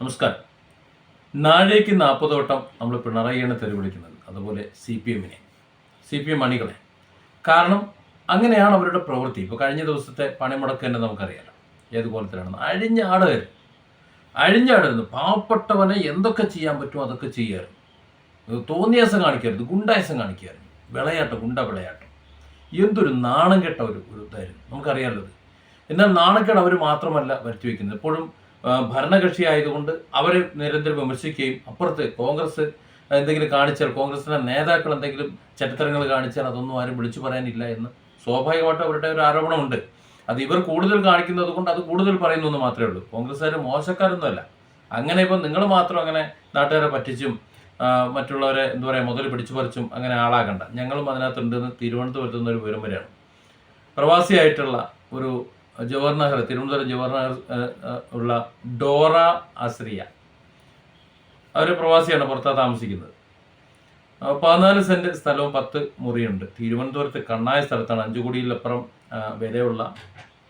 നമസ്കാരം. നാഴേക്ക് നാൽപ്പതോട്ടം നമ്മൾ പിണറായിയാണ് തെറി വിളിക്കുന്നത്. അതുപോലെ സി പി എമ്മിനെ. സി പി എം അണികളെ. കാരണം അങ്ങനെയാണ് അവരുടെ പ്രവൃത്തി. ഇപ്പോൾ കഴിഞ്ഞ ദിവസത്തെ പണിമുടക്ക് തന്നെ നമുക്കറിയാലോ. ഏത് കോലത്തിലാണെന്ന് അഴിഞ്ഞാടുകയായിരുന്നു അഴിഞ്ഞാടുന്നു പാവപ്പെട്ടവനെ എന്തൊക്കെ ചെയ്യാൻ പറ്റുമോ അതൊക്കെ ചെയ്യാറുണ്ട് തോന്നിയാസം കാണിക്കരുത് ഗുണ്ടായസം കാണിക്കായിരുന്നു വിളയാട്ടം ഗുണ്ട വിളയാട്ടം. എന്തൊരു നാണം കെട്ട ഒരു ഒരു ഇതായിരുന്നു. നമുക്കറിയാമല്ലോ. എന്നാൽ നാണക്കേട് അവർ മാത്രമല്ല വരുത്തി വയ്ക്കുന്നത് എപ്പോഴും ഭരണകക്ഷി ആയതുകൊണ്ട് അവരെ നിരന്തരം വിമർശിക്കുകയും അപ്പുറത്ത് കോൺഗ്രസ് എന്തെങ്കിലും കാണിച്ചാൽ കോൺഗ്രസിന്റെ നേതാക്കൾ എന്തെങ്കിലും ചരിത്രങ്ങൾ കാണിച്ചാൽ അതൊന്നും ആരും വിളിച്ചു പറയാനില്ല എന്ന് സ്വാഭാവികമായിട്ട് അവരുടെ ഒരു ആരോപണമുണ്ട്. അത് ഇവർ കൂടുതൽ കാണിക്കുന്നത് കൊണ്ട് അത് കൂടുതൽ പറയുന്നു എന്ന് മാത്രമേ ഉള്ളൂ. കോൺഗ്രസ്സുകാർ മോശക്കാരൊന്നുമല്ല. അങ്ങനെ ഇപ്പം നിങ്ങൾ മാത്രം അങ്ങനെ നാട്ടുകാരെ പറ്റിച്ചും മറ്റുള്ളവരെ എന്താ പറയുക മുതൽ പിടിച്ചു പറിച്ചും അങ്ങനെ ആളാകണ്ട. ഞങ്ങളും അതിനകത്തുണ്ടെന്ന് തിരുവനന്തപുരത്ത് നിന്നൊരു വിവരം വരെയാണ് പ്രവാസിയായിട്ടുള്ള ഒരു ജവഹർ നഗർ തിരുവനന്തപുരം ജവഹർ നഗർ ഉള്ള ഡോറ അസ്രിയ. അവർ പ്രവാസിയാണ് പുറത്താണ് താമസിക്കുന്നത്. പതിനാല് സെന്റ് സ്ഥലവും പത്ത് മുറിയുണ്ട്. തിരുവനന്തപുരത്ത് കണ്ണായ സ്ഥലത്താണ് അഞ്ചു കോടിയിലപ്പുറം വിലയുള്ള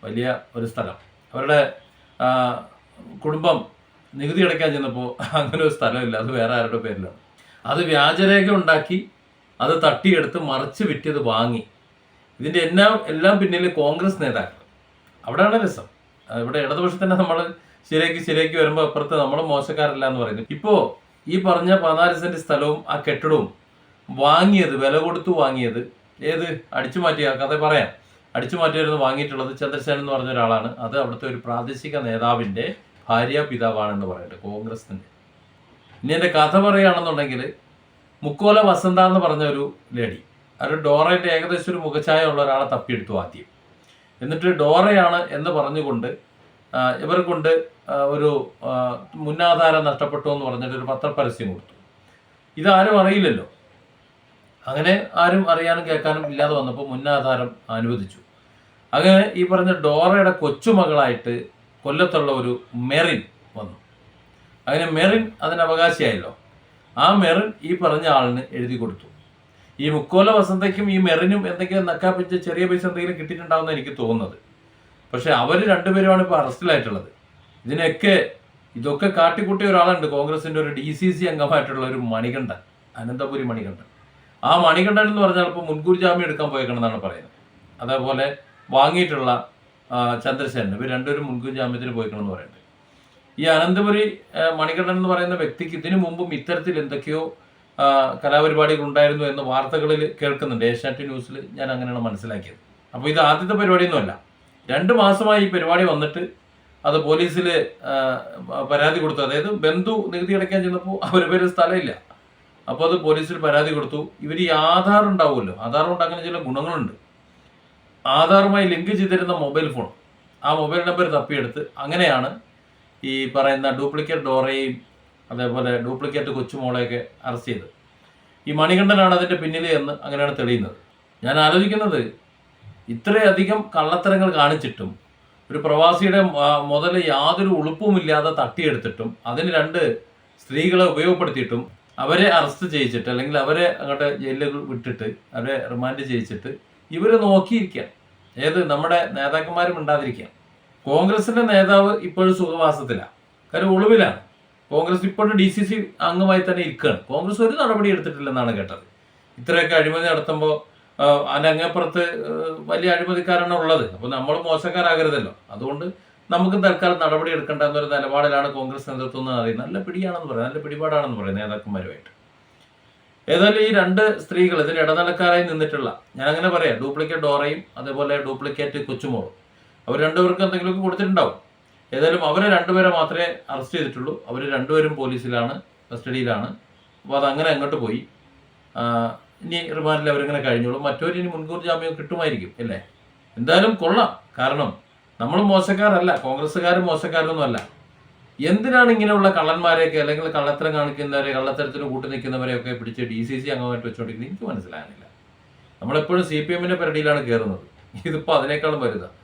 വലിയ ഒരു സ്ഥലം. അവരുടെ കുടുംബം നികുതി അടയ്ക്കാൻ ചെന്നപ്പോൾ അങ്ങനെ ഒരു സ്ഥലമില്ല. അത് വേറെ ആരുടെ പേരിലാണ്. അത് വ്യാജരേഖ ഉണ്ടാക്കി അത് തട്ടിയെടുത്ത് മറിച്ച് വിറ്റത് വാങ്ങി. ഇതിന്റെ എല്ലാം എല്ലാം പിന്നിൽ കോൺഗ്രസ് നേതാക്കൾ. അവിടെയാണ് രസം. ഇവിടെ ഇടതുപക്ഷത്തിനെ നമ്മൾ ശരിയാക്കി ശരിയാക്കി വരുമ്പോൾ അപ്പുറത്ത് നമ്മൾ മോശക്കാരല്ല എന്ന് പറയുന്നു. ഇപ്പോൾ ഈ പറഞ്ഞ പതിനാല് സെന്റ് സ്ഥലവും ആ കെട്ടിടവും വാങ്ങിയത് വില കൊടുത്തു വാങ്ങിയത് ഏത്? അടിച്ചു മാറ്റിയ കഥ പറയാം. അടിച്ചു മാറ്റിയായിരുന്നു വാങ്ങിയിട്ടുള്ളത് ചന്ദ്രസേനൻ എന്ന് പറഞ്ഞ ഒരാളാണ്. അത് അവിടുത്തെ ഒരു പ്രാദേശിക നേതാവിന്റെ ഭാര്യ പിതാവാണെന്ന് പറയട്ടെ കോൺഗ്രസിന്റെ ഇനി എന്റെ കഥ പറയുകയാണെന്നുണ്ടെങ്കിൽ മുക്കോല വസന്ത എന്ന് പറഞ്ഞ ഒരു ലേഡി. അവരുടെ ഡോറയുടെ ഏകദേശം ഒരു മുഖഛായ ഉള്ള ഒരാളെ തപ്പിയെടുത്തു ആദ്യം. എന്നിട്ട് ഡോറയാണ് എന്ന് പറഞ്ഞുകൊണ്ട് ഇവർ കൊണ്ട് ഒരു മുന്നാധാരം നഷ്ടപ്പെട്ടു എന്ന് പറഞ്ഞിട്ട് ഒരു പത്രപരസ്യം കൊടുത്തു. ഇതാരും അറിയില്ലല്ലോ. അങ്ങനെ ആരും അറിയാനും കേൾക്കാനും ഇല്ലാതെ വന്നപ്പോൾ മുന്നാധാരം അനുവദിച്ചു. അങ്ങനെ ഈ പറഞ്ഞ ഡോറയുടെ കൊച്ചുമകളായിട്ട് കൊല്ലത്തുള്ള ഒരു മെറിൻ വന്നു. അങ്ങനെ മെറിൻ അതിന് അവകാശിയായല്ലോ. ആ മെറിൻ ഈ പറഞ്ഞ ആളിന് എഴുതി കൊടുത്തു. ഈ മുക്കോല വസന്തയ്ക്കും ഈ മെറിനും എന്തെങ്കിലും നക്കാപ്പിച്ച ചെറിയ പൈസ എന്തെങ്കിലും കിട്ടിയിട്ടുണ്ടാവുന്ന എനിക്ക് തോന്നുന്നത്. പക്ഷെ അവർ രണ്ടുപേരുമാണ് ഇപ്പോൾ അറസ്റ്റിലായിട്ടുള്ളത്. ഇതിനൊക്കെ ഇതൊക്കെ കാട്ടിക്കൂട്ടിയ ഒരാളുണ്ട് കോൺഗ്രസിന്റെ ഒരു ഡി സി സി അംഗമായിട്ടുള്ള ഒരു മണികണ്ഠൻ അനന്തപുരി മണികണ്ഠൻ. ആ മണികണ്ഠൻ എന്ന് പറഞ്ഞാൽ ഇപ്പോൾ മുൻകൂർ ജാമ്യം എടുക്കാൻ പോയേക്കണമെന്നാണ് പറയുന്നത്. അതേപോലെ വാങ്ങിയിട്ടുള്ള ചന്ദ്രശേഖരൻ ഇവർ രണ്ടുപേരും മുൻകൂർ ജാമ്യത്തിന് പോയിക്കണമെന്ന് പറയുന്നത്. ഈ അനന്തപുരി മണികണ്ഠൻ എന്ന് പറയുന്ന വ്യക്തിക്ക് ഇതിനു മുമ്പും ഇത്തരത്തിൽ എന്തൊക്കെയോ കലാപരിപാടികൾ ഉണ്ടായിരുന്നു എന്ന് വാർത്തകളിൽ കേൾക്കുന്നുണ്ട്. ഏഷ്യാനെറ്റ് ന്യൂസിൽ ഞാൻ അങ്ങനെയാണ് മനസ്സിലാക്കിയത്. അപ്പോൾ ഇത് ആദ്യത്തെ പരിപാടിയൊന്നുമല്ല. രണ്ട് മാസമായി ഈ പരിപാടി വന്നിട്ട് അത് പോലീസിൽ പരാതി കൊടുത്തു. അതായത് ബന്ധു നികുതി അടയ്ക്കാൻ ചെന്നപ്പോൾ അവരുടെ പേര് സ്ഥലമില്ല. അപ്പോൾ അത് പോലീസിൽ പരാതി കൊടുത്തു. ഇവർ ഈ ആധാർ ഉണ്ടാവുമല്ലോ. ആധാർ കൊണ്ട് അങ്ങനെ ചില ഗുണങ്ങളുണ്ട്. ആധാറുമായി ലിങ്ക് ചെയ്തിരുന്ന മൊബൈൽ ഫോൺ. ആ മൊബൈൽ നമ്പർ തപ്പിയെടുത്ത് അങ്ങനെയാണ് ഈ പറയുന്ന ഡ്യൂപ്ലിക്കേറ്റ് ഡോറയും അതേപോലെ ഡ്യൂപ്ലിക്കേറ്റ് കൊച്ചുമോളെയൊക്കെ അറസ്റ്റ് ചെയ്തത് ഈ മണികണ്ഠനാണ് അതിന്റെ പിന്നിൽ എന്ന് അങ്ങനെയാണ് തെളിയുന്നത്. ഞാൻ ആലോചിക്കുന്നത് ഇത്രയധികം കള്ളത്തരങ്ങൾ കാണിച്ചിട്ടും ഒരു പ്രവാസിയുടെ മുതൽ യാതൊരു ഉളുപ്പുമില്ലാതെ തട്ടിയെടുത്തിട്ടും അതിന് രണ്ട് സ്ത്രീകളെ ഉപയോഗപ്പെടുത്തിയിട്ടും അവരെ അറസ്റ്റ് ചെയ്യിച്ചിട്ട് അല്ലെങ്കിൽ അവരെ അങ്ങോട്ട് ജയിലിൽ വിട്ടിട്ട് അവരെ റിമാൻഡ് ചെയ്യിച്ചിട്ട് ഇവർ നോക്കിയിരിക്കുക ഏത് നമ്മുടെ നേതാക്കന്മാരും ഉണ്ടാതിരിക്കുക കോൺഗ്രസിന്റെ നേതാവ് ഇപ്പോഴും സുഖവാസത്തിലാണ്. കാര്യം ഒളിവിലാണ് കോൺഗ്രസ് ഇപ്പോഴും ഡി സി സി അംഗമായി തന്നെ ഇരിക്കുകയാണ്. കോൺഗ്രസ് ഒരു നടപടി എടുത്തിട്ടില്ലെന്നാണ് കേട്ടത്. ഇത്രയൊക്കെ അഴിമതി നടത്തുമ്പോൾ അനങ്ങപ്പുറത്ത് വലിയ അഴിമതിക്കാരാണ് ഉള്ളത്. അപ്പോൾ നമ്മൾ മോശക്കാരാകരുതല്ലോ. അതുകൊണ്ട് നമുക്ക് തൽക്കാലം നടപടി എടുക്കേണ്ട എന്നൊരു നിലപാടിലാണ് കോൺഗ്രസ് നേതൃത്വം എന്ന് അറിയുന്നത് നല്ല പിടിയാണെന്ന് പറയാം. നല്ല പിടിപാടാണെന്ന് പറയും നേതാക്കന്മാരുമായിട്ട്. ഏതായാലും ഈ രണ്ട് സ്ത്രീകൾ ഇതിൽ ഇടനിലക്കാരായി നിന്നിട്ടുള്ള ഞാൻ അങ്ങനെ പറയാം ഡ്യൂപ്ലിക്കേറ്റ് ഡോറയും അതേപോലെ ഡ്യൂപ്ലിക്കേറ്റ് കൊച്ചുമോളും. അവർ രണ്ടുപേർക്കും എന്തെങ്കിലുമൊക്കെ കൊടുത്തിട്ടുണ്ടാവും. ഏതായാലും അവരെ രണ്ടുപേരെ മാത്രമേ അറസ്റ്റ് ചെയ്തിട്ടുള്ളൂ. അവർ രണ്ടുപേരും പോലീസിലാണ് കസ്റ്റഡിയിലാണ്. അപ്പോൾ അതങ്ങനെ അങ്ങോട്ട് പോയി. ഇനി റിമാൻഡിൽ അവരിങ്ങനെ കഴിഞ്ഞോളും. മറ്റൊരു ഇനി മുൻകൂർ ജാമ്യം കിട്ടുമായിരിക്കും അല്ലേ? എന്തായാലും കൊള്ളാം. കാരണം നമ്മൾ മോശക്കാരല്ല കോൺഗ്രസ്സുകാർ മോശക്കാരൊന്നുമല്ല. എന്തിനാണ് ഇങ്ങനെയുള്ള കള്ളന്മാരെയൊക്കെ അല്ലെങ്കിൽ കള്ളത്തരം കാണിക്കുന്നവരെ കള്ളത്തരത്തിന് കൂട്ടി നിൽക്കുന്നവരെയൊക്കെ പിടിച്ച് ഡി സി സി അംഗമായിട്ട് വെച്ചുകൊണ്ടിരിക്കുന്നത് എനിക്ക് മനസ്സിലാകുന്നില്ല. നമ്മളെപ്പോഴും സി പി എമ്മിന്റെ പരിധിയിലാണ് കയറുന്നത് ഇതിപ്പോൾ അതിനേക്കാളും വലുതാണ്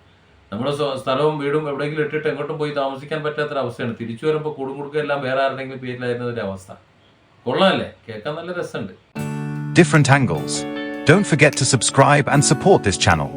നമ്മുടെ സ്ഥലവും വീടും എവിടെയെങ്കിലും ഇട്ടിട്ട് എങ്ങോട്ടും പോയി താമസിക്കാൻ പറ്റാത്തൊരവസ്ഥയാണ് തിരിച്ചു വരുമ്പോൾ കൂടും എല്ലാം വേറെ ആരുടെങ്കിലും പേരിലായിരുന്നതിന്റെ അവസ്ഥ കൊള്ളാമല്ലേ കേൾക്കാൻ നല്ല രസമുണ്ട് different angles. Don't forget to subscribe and support this channel.